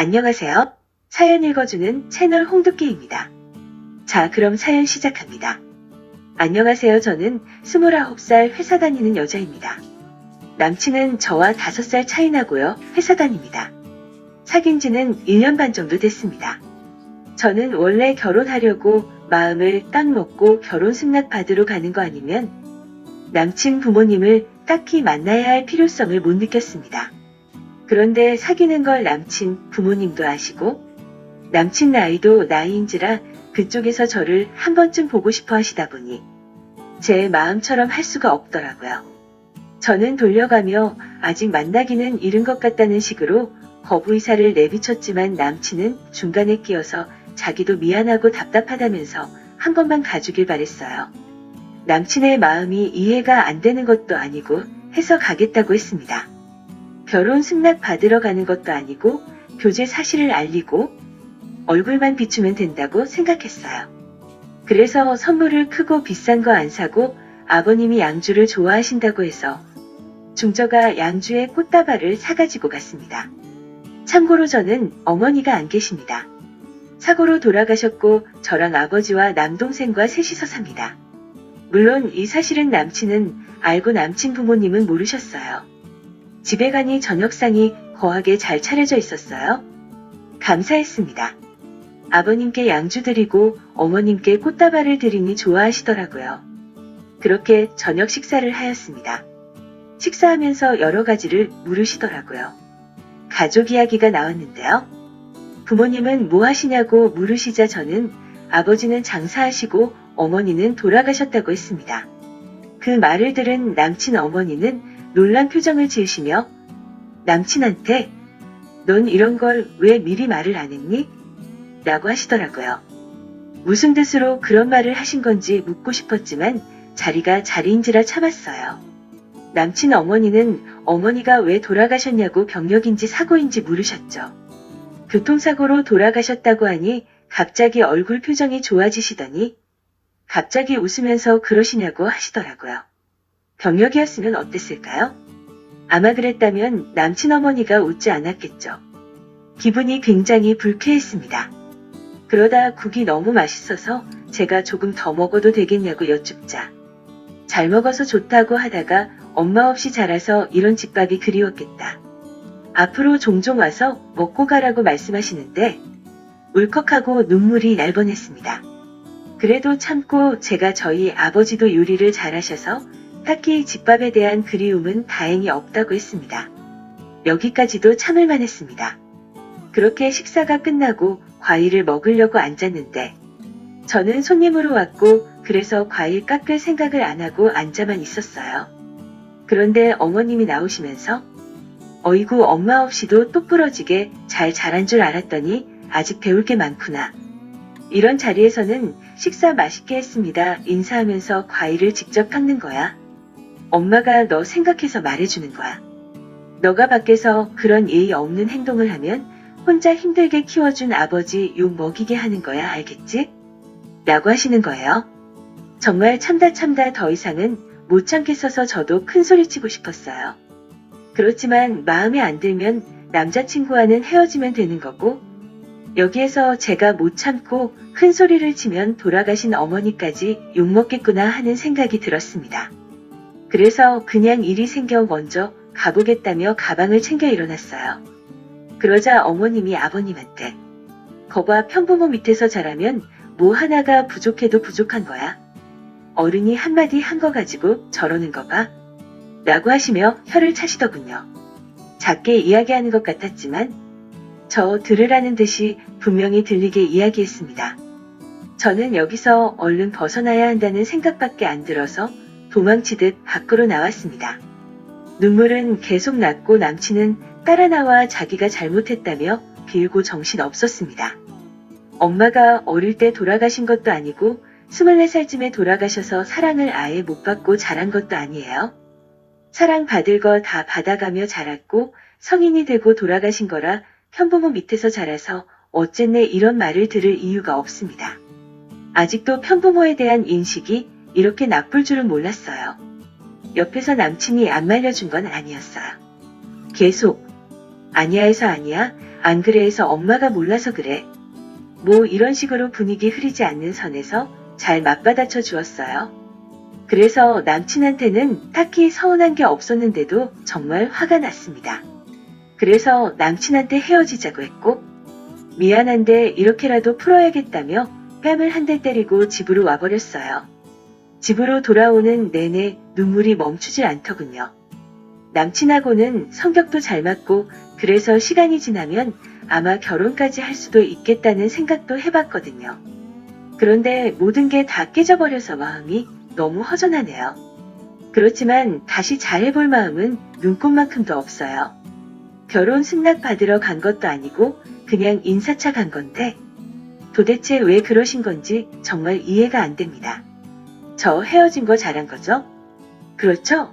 안녕하세요. 사연 읽어주는 채널 홍두깨입니다. 자, 그럼 사연 시작합니다. 안녕하세요. 저는 29살 회사 다니는 여자입니다. 남친은 저와 5살 차이 나고요. 회사 다닙니다. 사귄 지는 1년 반 정도 됐습니다. 저는 원래 결혼하려고 마음을 딱 먹고 결혼 승낙 받으러 가는 거 아니면 남친 부모님을 딱히 만나야 할 필요성을 못 느꼈습니다. 그런데 사귀는 걸 남친 부모님도 아시고 남친 나이도 나이인지라 그쪽에서 저를 한 번쯤 보고 싶어 하시다 보니 제 마음처럼 할 수가 없더라고요. 저는 돌려가며 아직 만나기는 이른 것 같다는 식으로 거부 의사를 내비쳤지만 남친은 중간에 끼어서 자기도 미안하고 답답하다면서 한 번만 가주길 바랬어요. 남친의 마음이 이해가 안 되는 것도 아니고 해서 가겠다고 했습니다. 결혼 승낙 받으러 가는 것도 아니고 교제 사실을 알리고 얼굴만 비추면 된다고 생각했어요. 그래서 선물을 크고 비싼 거 안 사고 아버님이 양주를 좋아하신다고 해서 중저가 양주에 꽃다발을 사가지고 갔습니다. 참고로 저는 어머니가 안 계십니다. 사고로 돌아가셨고 저랑 아버지와 남동생과 셋이서 삽니다. 물론 이 사실은 남친은 알고 남친 부모님은 모르셨어요. 집에 가니 저녁상이 거하게 잘 차려져 있었어요. 감사했습니다. 아버님께 양주 드리고 어머님께 꽃다발을 드리니 좋아하시더라고요. 그렇게 저녁 식사를 하였습니다. 식사하면서 여러 가지를 물으시더라고요. 가족 이야기가 나왔는데요. 부모님은 뭐 하시냐고 물으시자 저는 아버지는 장사하시고 어머니는 돌아가셨다고 했습니다. 그 말을 들은 남친 어머니는 놀란 표정을 지으시며 남친한테 넌 이런 걸 왜 미리 말을 안 했니? 라고 하시더라고요. 무슨 뜻으로 그런 말을 하신 건지 묻고 싶었지만 자리가 자리인지라 참았어요. 남친 어머니는 어머니가 왜 돌아가셨냐고 병력인지 사고인지 물으셨죠. 교통사고로 돌아가셨다고 하니 갑자기 얼굴 표정이 좋아지시더니 갑자기 웃으면서 그러시냐고 하시더라고요. 병력이었으면 어땠을까요? 아마 그랬다면 남친 어머니가 웃지 않았겠죠. 기분이 굉장히 불쾌했습니다. 그러다 국이 너무 맛있어서 제가 조금 더 먹어도 되겠냐고 여쭙자. 잘 먹어서 좋다고 하다가 엄마 없이 자라서 이런 집밥이 그리웠겠다. 앞으로 종종 와서 먹고 가라고 말씀하시는데 울컥하고 눈물이 날 뻔했습니다. 그래도 참고 제가 저희 아버지도 요리를 잘하셔서 딱히 집밥에 대한 그리움은 다행히 없다고 했습니다. 여기까지도 참을만 했습니다. 그렇게 식사가 끝나고 과일을 먹으려고 앉았는데 저는 손님으로 왔고 그래서 과일 깎을 생각을 안 하고 앉아만 있었어요. 그런데 어머님이 나오시면서 어이구 엄마 없이도 똑부러지게 잘 자란 줄 알았더니 아직 배울 게 많구나. 이런 자리에서는 식사 맛있게 했습니다. 인사하면서 과일을 직접 깎는 거야. 엄마가 너 생각해서 말해주는 거야. 너가 밖에서 그런 예의 없는 행동을 하면 혼자 힘들게 키워준 아버지 욕 먹이게 하는 거야, 알겠지? 라고 하시는 거예요. 정말 참다 참다 더 이상은 못 참겠어서 저도 큰 소리 치고 싶었어요. 그렇지만 마음에 안 들면 남자친구와는 헤어지면 되는 거고, 여기에서 제가 못 참고 큰 소리를 치면 돌아가신 어머니까지 욕먹겠구나 하는 생각이 들었습니다. 그래서 그냥 일이 생겨 먼저 가보겠다며 가방을 챙겨 일어났어요. 그러자 어머님이 아버님한테 거봐 편부모 밑에서 자라면 뭐 하나가 부족해도 부족한 거야. 어른이 한마디 한 거 가지고 저러는 거 봐. 라고 하시며 혀를 차시더군요. 작게 이야기하는 것 같았지만 저 들으라는 듯이 분명히 들리게 이야기했습니다. 저는 여기서 얼른 벗어나야 한다는 생각밖에 안 들어서 도망치듯 밖으로 나왔습니다. 눈물은 계속 났고 남친은 따라 나와 자기가 잘못했다며 빌고 정신 없었습니다. 엄마가 어릴 때 돌아가신 것도 아니고 24살쯤에 돌아가셔서 사랑을 아예 못 받고 자란 것도 아니에요. 사랑 받을 거 다 받아가며 자랐고 성인이 되고 돌아가신 거라 편부모 밑에서 자라서 어쨌네 이런 말을 들을 이유가 없습니다. 아직도 편부모에 대한 인식이 이렇게 나쁠 줄은 몰랐어요. 옆에서 남친이 안 말려준 건 아니었어요. 계속 아니야 해서 아니야, 안 그래 해서 엄마가 몰라서 그래. 뭐 이런 식으로 분위기 흐리지 않는 선에서 잘 맞받아쳐 주었어요. 그래서 남친한테는 딱히 서운한 게 없었는데도 정말 화가 났습니다. 그래서 남친한테 헤어지자고 했고, 미안한데 이렇게라도 풀어야겠다며 뺨을 한 대 때리고 집으로 와버렸어요. 집으로 돌아오는 내내 눈물이 멈추질 않더군요. 남친하고는 성격도 잘 맞고 그래서 시간이 지나면 아마 결혼까지 할 수도 있겠다는 생각도 해봤거든요. 그런데 모든 게 다 깨져버려서 마음이 너무 허전하네요. 그렇지만 다시 잘해볼 마음은 눈꽃만큼도 없어요. 결혼 승낙 받으러 간 것도 아니고 그냥 인사차 간 건데 도대체 왜 그러신 건지 정말 이해가 안 됩니다. 저 헤어진 거 잘한 거죠? 그렇죠?